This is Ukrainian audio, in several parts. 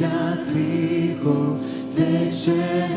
Сміється тихо, тече,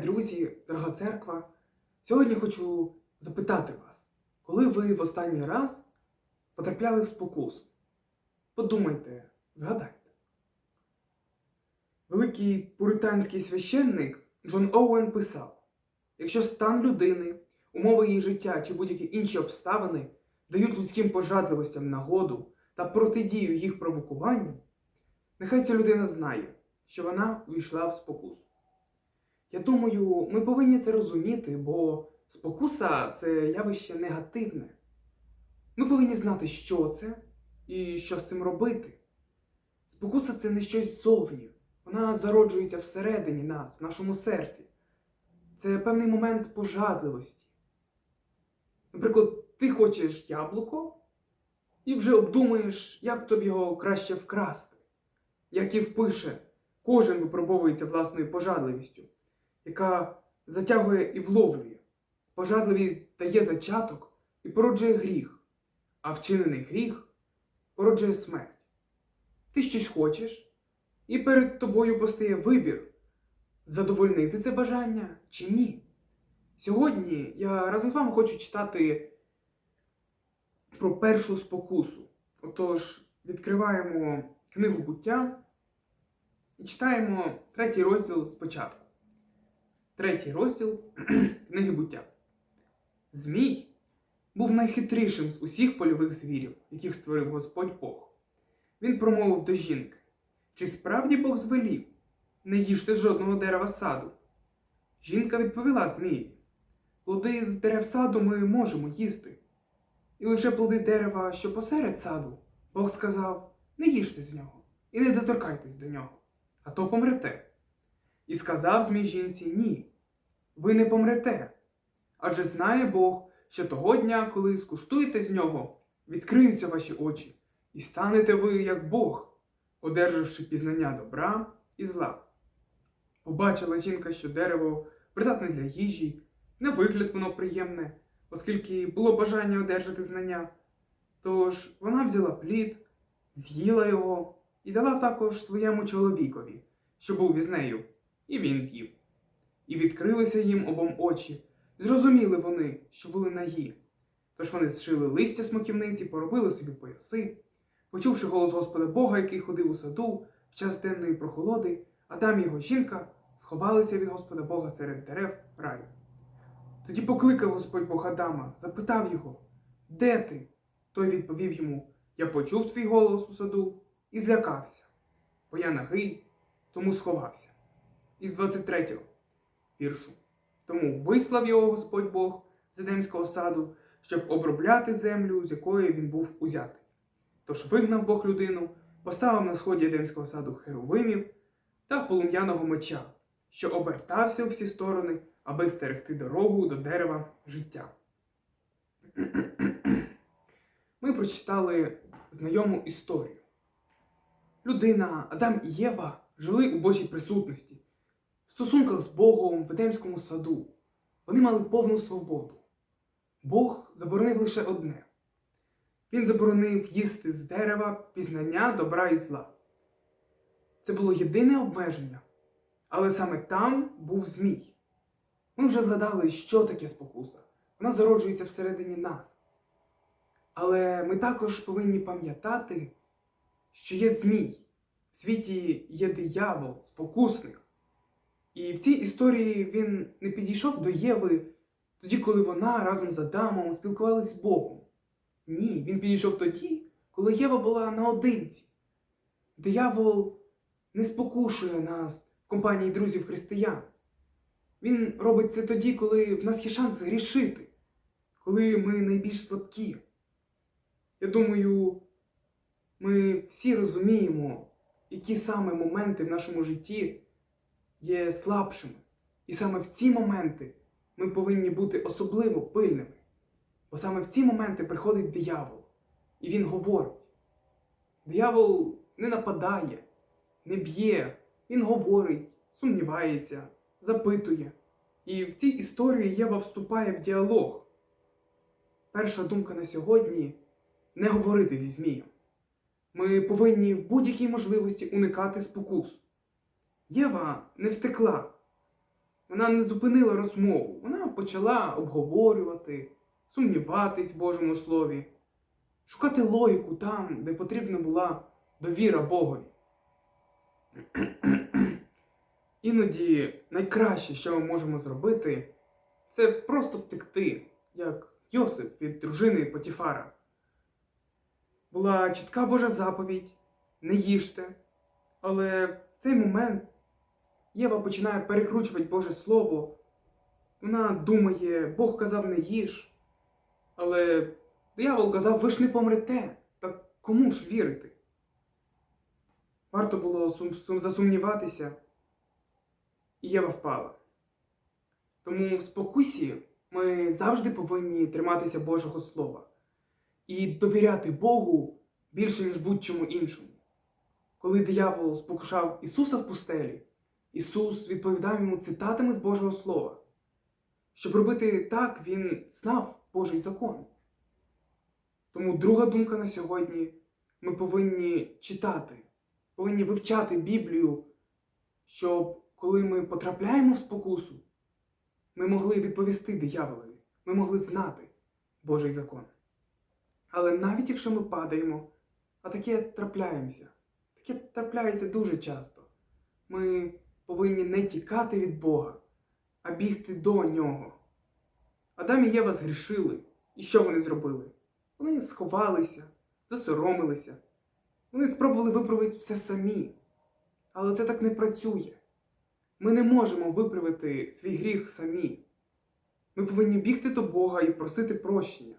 друзі, дорога церква. Сьогодні хочу запитати вас, коли ви в останній раз потрапляли в спокусу? Подумайте, згадайте. Великий пуританський священник Джон Оуен писав: якщо стан людини, умови її життя чи будь-які інші обставини дають людським пожадливостям нагоду та протидію їх провокуванню, нехай ця людина знає, що вона увійшла в спокусу. Я думаю, ми повинні це розуміти, бо спокуса це явище негативне. Ми повинні знати, що це і що з цим робити. Спокуса це не щось зовні. Вона зароджується всередині нас, в нашому серці. Це певний момент пожадливості. Наприклад, ти хочеш яблуко і вже обдумуєш, як тобі його краще вкрасти. Як і впише, кожен випробовується власною пожадливістю яка затягує і вловлює. Пожадливість дає зачаток і породжує гріх, а вчинений гріх породжує смерть. Ти щось хочеш, і перед тобою постає вибір, задовольнити це бажання чи ні. Сьогодні я разом з вами хочу читати про першу спокусу. Отож, відкриваємо книгу буття і читаємо третій розділ спочатку. Третій розділ книги буття. Змій був найхитрішим з усіх польових звірів, яких створив Господь Бог. Він промовив до жінки: Чи справді Бог звелів? Не їжте жодного дерева саду. Жінка відповіла Змієві: Плоди з дерев саду ми можемо їсти. І лише плоди дерева, що посеред саду, Бог сказав: Не їжте з нього і не доторкайтесь до нього, а то помрете. І сказав змій жінці ні, ви не помрете. Адже знає Бог, що того дня, коли скуштуєте з нього, відкриються ваші очі, і станете ви як Бог, одержавши пізнання добра і зла. Побачила жінка, що дерево придатне для їжі, на вигляд воно приємне, оскільки було бажання одержати знання. Тож вона взяла плід, з'їла його і дала також своєму чоловікові, що був із нею, і він з'їв. І відкрилися їм обом очі, зрозуміли вони, що були нагі. Тож вони зшили листя смоківниці, поробили собі пояси. Почувши голос Господа Бога, який ходив у саду в час денної прохолоди, Адам і його жінка сховалися від Господа Бога серед дерев раю. Тоді покликав Господь Бог Адама, запитав його, де ти? Той відповів йому: Я почув твій голос у саду і злякався, бо я нагий, тому сховався. Із 23-го віршу. Тому вислав його Господь Бог з Едемського саду, щоб обробляти землю, з якої він був узятий. Тож вигнав Бог людину, поставив на сході Едемського саду херовимів та полум'яного меча, що обертався у всі сторони, аби стерегти дорогу до дерева життя. Ми прочитали знайому історію. Людина, Адам і Єва жили у Божій присутності, в стосунках з Богом в Едемському саду. Вони мали повну свободу. Бог заборонив лише одне. Він заборонив їсти з дерева пізнання добра і зла. Це було єдине обмеження, але саме там був змій. Ми вже згадали, що таке спокуса. Вона зароджується всередині нас. Але ми також повинні пам'ятати, що є змій. В світі є диявол, спокусник. І в цій історії він не підійшов до Єви тоді, коли вона разом з Адамом спілкувалась з Богом. Ні, він підійшов тоді, коли Єва була наодинці. Диявол не спокушує нас в компанії друзів християн. Він робить це тоді, коли в нас є шанс грішити, коли ми найбільш слабкі. Я думаю, ми всі розуміємо, які саме моменти в нашому житті є слабшими. І саме в ці моменти ми повинні бути особливо пильними. Бо саме в ці моменти приходить диявол, і він говорить. Диявол не нападає, не б'є, він говорить, сумнівається, запитує. І в цій історії Єва вступає в діалог. Перша думка на сьогодні не говорити зі Змієм. Ми повинні в будь-якій можливості уникати спокус. Єва не втекла, вона не зупинила розмову, вона почала обговорювати, сумніватись в Божому Слові, шукати логіку там, де потрібна була довіра Богові. Іноді найкраще, що ми можемо зробити, це просто втекти, як Йосип від дружини Потіфара. Була чітка Божа заповідь, не їжте, але в цей момент Єва починає перекручувати Боже Слово. Вона думає, Бог казав не їж. Але диявол казав, ви ж не помрете. Так кому ж вірити? Варто було сум- сум- засумніватися, і Єва впала. Тому в спокусі ми завжди повинні триматися Божого Слова і довіряти Богу більше, ніж будь-чому іншому. Коли диявол спокушав Ісуса в пустелі, Ісус відповідав йому цитатами з Божого Слова. Щоб робити так, він знав Божий закон. Тому друга думка на сьогодні ми повинні читати, повинні вивчати Біблію, щоб коли ми потрапляємо в спокусу, ми могли відповісти дияволові, ми могли знати Божий закон. Але навіть якщо ми падаємо, а таке трапляємося, таке трапляється дуже часто, ми повинні не тікати від Бога, а бігти до нього. Адам і Єва згрішили. І що вони зробили? Вони сховалися, засоромилися. Вони спробували виправити все самі. Але це так не працює. Ми не можемо виправити свій гріх самі. Ми повинні бігти до Бога і просити прощення.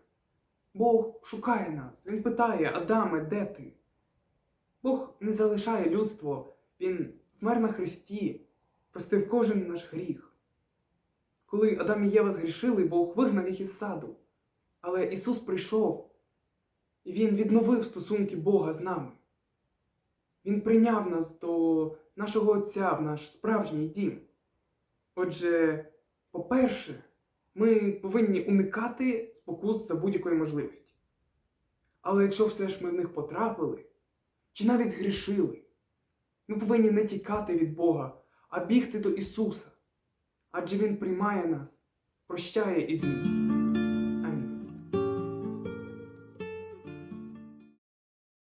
Бог шукає нас, Він питає, Адаме, де ти? Бог не залишає людство, Він вмер на Христі, простив кожен наш гріх. Коли Адам і Єва згрішили, Бог вигнав їх із саду. Але Ісус прийшов, і Він відновив стосунки Бога з нами. Він прийняв нас до нашого Отця в наш справжній дім. Отже, по-перше, ми повинні уникати спокус за будь-якої можливості. Але якщо все ж ми в них потрапили, чи навіть згрішили. Ми повинні не тікати від Бога, а бігти до Ісуса. Адже Він приймає нас, прощає і змінює.